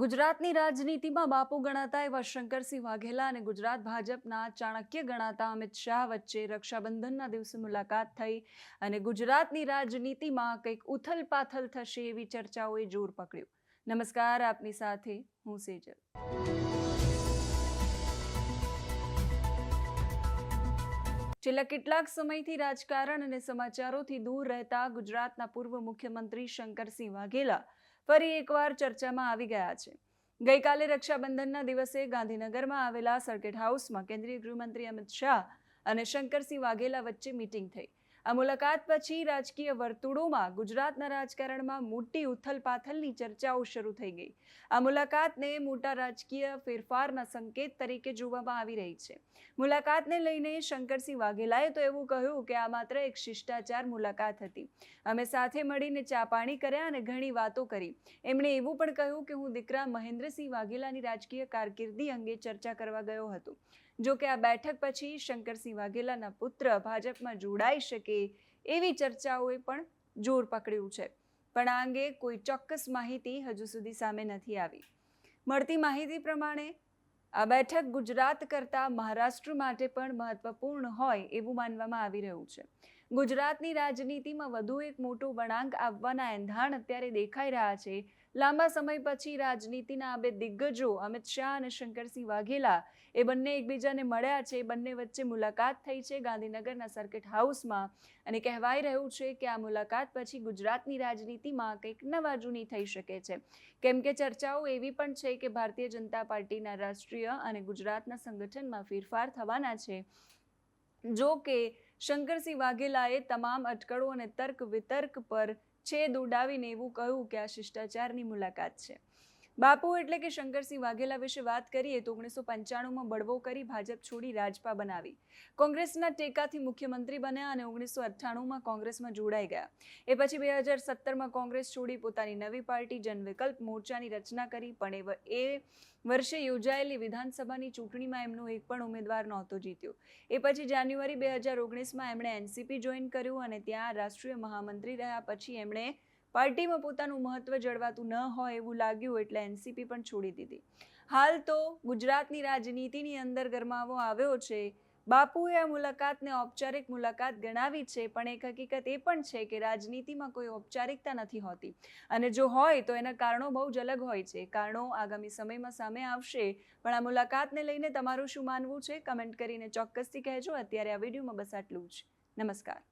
ગુજરાતની રાજનીતિમાં બાપુ ગણાતા એવા શંકરસિંહ વાઘેલા અને ગુજરાત ભાજપના ચાણક્ય ગણાતા અમિત શાહ વચ્ચે રક્ષાબંધનના દિવસે મુલાકાત થઈ અને ગુજરાતની રાજનીતિમાં કંઈક ઉથલ પાથલ થશે એવી ચર્ચાઓએ જોર પકડ્યું. નમસ્કાર, આપની સાથે હું સેજલ. છેલ્લા કેટલાક સમયથી રાજકારણ અને સમાચારોથી દૂર રહેતા ગુજરાતના પૂર્વ મુખ્યમંત્રી શંકરસિંહ વાઘેલા ફરી એકવાર ચર્ચામાં આવી ગયા છે. ગઈકાલે રક્ષાબંધનના દિવસે ગાંધીનગરમાં આવેલા સર્કિટ હાઉસમાં કેન્દ્રીય ગૃહમંત્રી અમિત શાહ અને શંકરસિંહ વાઘેલા વચ્ચે મીટિંગ થઈ. આ મુલાકાત પછી રાજકીય વર્તુળોમાં ગુજરાતના રાજકારણમાં મોટી ઉથલપાથલની ચર્ચાઓ શરૂ થઈ ગઈ. આ મુલાકાતને મોટા રાજકીય ફેરફારના સંકેત તરીકે જોવામાં આવી રહી છે. મુલાકાતને લઈને શંકરસિંહ વાઘેલાએ તો એવું કહ્યું કે આ માત્ર એક શિષ્ટાચાર મુલાકાત હતી. અમે સાથે મળીને ચા પાણી કર્યા અને ઘણી વાતો કરી. એમણે એવું પણ કહ્યું કે હું દીકરા મહેન્દ્રસિંહ વાઘેલાની રાજકીય કારકિર્દી અંગે ચર્ચા કરવા ગયો હતો. જો કે આ બેઠક પછી શંકરસિંહ વાઘેલાના પુત્ર ભાજપમાં જોડાઈ શકે એવી ચર્ચાઓએ પણ જોર પકડ્યું છે. પણ આ અંગે કોઈ ચોક્કસ માહિતી હજુ સુધી સામે નથી આવી. મળતી માહિતી પ્રમાણે આ બેઠક ગુજરાત કરતાં મહારાષ્ટ્ર માટે પણ મહત્વપૂર્ણ હોય એવું માનવામાં આવી રહ્યું છે. ગુજરાતની રાજનીતિમાં વધુ એક મોટો વળાંક આવવાના એંધાણ અત્યારે દેખાઈ રહ્યા છે. લાંબા સમય પછી રાજનીતિના આ બે દિગ્ગજો અમિત શાહ અને શંકરસિંહ વાઘેલા એ બંને એકબીજાને મળ્યા છે. બંને વચ્ચે મુલાકાત થઈ છે ગાંધીનગરના સર્કિટ હાઉસમાં અને કહેવાઈ રહ્યું છે કે આ મુલાકાત પછી ગુજરાતની રાજનીતિમાં કંઈક નવા જૂની થઈ શકે છે. કેમ કે ચર્ચાઓ એવી પણ છે કે ભારતીય જનતા પાર્ટીના રાષ્ટ્રીય અને ગુજરાતના સંગઠનમાં ફેરફાર થવાના છે. જો કે શંકરસિંહ વાઘેલાએ તમામ અટકળો અને તર્ક વિતર્ક પર છેદ ઉડાવીને એવું કહ્યું કે આ શિષ્ટાચારની મુલાકાત છે. બાપુ એટલે કે શંકરસિંહ વાઘેલા વિશે વાત કરીએ, તો ઓગણીસો પંચાણુંમાં બળવો કરી ભાજપ છોડી રાજપા બનાવી. કોંગ્રેસના ટેકાથી મુખ્યમંત્રી બન્યા અને ઓગણીસો અઠ્ઠાણુંમાં કોંગ્રેસમાં જોડાઈ ગયા. એ પછી બે હજાર સત્તરમાં કોંગ્રેસ છોડી પોતાની નવી પાર્ટી જનવિકલ્પ મોરચાની રચના કરી, પણ એ વર્ષે યોજાયેલી વિધાનસભાની ચૂંટણીમાં એમનો એક પણ ઉમેદવાર નહોતો જીત્યો. એ પછી જાન્યુઆરી બે હજાર ઓગણીસમાં એમણે એનસીપી જોઈન કર્યું અને ત્યાં રાષ્ટ્રીય મહામંત્રી રહ્યા, પછી એમણે પાર્ટીમાં પોતાનું મહત્વ જળવાતું ન હોય એવું લાગ્યું એટલે એનસીપી પણ છોડી દીધી. હાલ તો ગુજરાતની રાજનીતિની અંદર ગરમાવો આવ્યો છે. બાપુએ આ મુલાકાતને ઔપચારિક મુલાકાત ગણાવી છે, પણ એક હકીકત એ પણ છે કે રાજનીતિમાં કોઈ ઔપચારિકતા નથી હોતી. અને જો હોય તો એના કારણો બહુ જ અલગ હોય છે. કારણો આગામી સમયમાં સામે આવશે. પણ આ મુલાકાતને લઈને તમારું શું માનવું છે? કમેન્ટ કરીને ચોક્કસથી કહેજો. અત્યારે આ વિડીયોમાં બસ આટલું જ. નમસ્કાર.